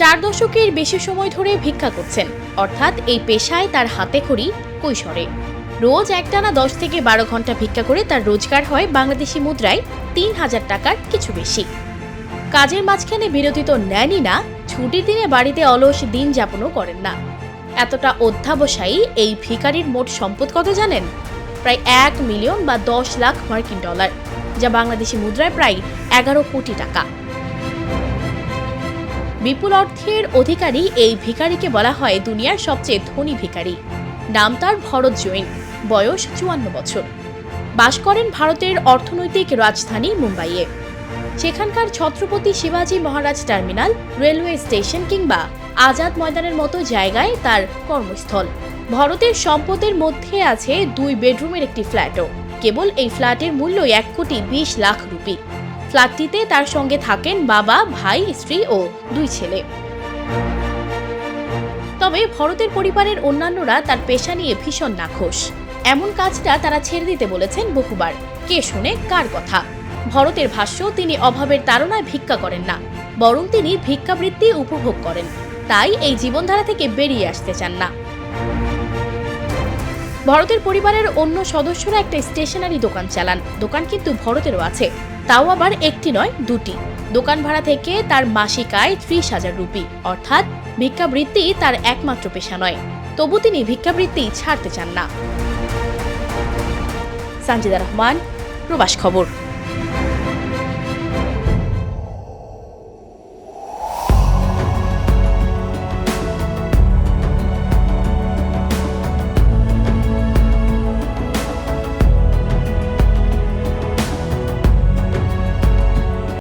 চার দশকের বেশি সময় ধরে ভিক্ষা করছেন। অর্থাৎ এই পেশায় তার হাতে খড়ি, কৈশোরে। রোজ একটানা দশ থেকে বারো ঘণ্টা ভিক্ষা করে তার রোজগার হয় বাংলাদেশি মুদ্রায় তিন হাজার টাকার কিছু বেশি। কাজের মাঝখানে বিরতি তো নেনই না, ছুটির দিনে বাড়িতে অলস দিন যাপনও করেন না। এতটা অধ্যাবসায়ী এই ভিকারির মোট সম্পদ কত জানেন? প্রায় এক মিলিয়ন বা দশ লাখ মার্কিন ডলার, যা বাংলাদেশি মুদ্রায় প্রায় এগারো কোটি টাকা। বিপুল অর্থের অধিকারী এই ভিখারিকে বলা হয় দুনিয়ার সবচেয়ে ধনী ভিখারি। নাম তার ভরত জৈন, বয়স চুয়ান্ন বছর। বাস করেন ভারতের অর্থনৈতিক রাজধানী মুম্বাইয়ে। সেখানকার ছত্রপতি শিবাজী মহারাজ টার্মিনাল, রেলওয়ে স্টেশন কিংবা আজাদ ময়দানের মতো জায়গায় তার কর্মস্থল। ভারতের সম্পদের মধ্যে আছে দুই বেডরুমের একটি ফ্ল্যাটও। কেবল এই ফ্ল্যাটের মূল্য এক কোটি বিশ লাখ রুপি। ফ্ল্যাটটিতে তার সঙ্গে থাকেন বাবা, ভাই, স্ত্রী ও দুই ছেলে। তবে ভরতের পরিবারের অন্যান্যরা তার পেশা নিয়ে ভীষণ নাখোশ। এমন কাজটা তারা ছেড়ে দিতে বলেছেন বহুবার। কে শুনে কার কথা? ভরতের ভাষ্য, তিনি অভাবের তাড়নায় ভিক্ষা করেন না, বরং তিনি ভিক্ষাবৃত্তি উপভোগ করেন। তাই এই জীবনধারা থেকে বেরিয়ে আসতে চান না। ভরতের পরিবারের অন্য সদস্যরা একটা স্টেশনারি দোকান চালান। দোকান কিন্তু ভরতেরও আছে। তাও আবার একটি নয়, দুটি। দোকান ভাড়া থেকে তার মাসিক আয় ত্রিশ হাজার রুপি। অর্থাৎ ভিক্ষাবৃত্তি তার একমাত্র পেশা নয়। তবু তিনি ভিক্ষাবৃত্তি ছাড়তে চান না। সঞ্জিদা রহমান, প্রবাস খবর।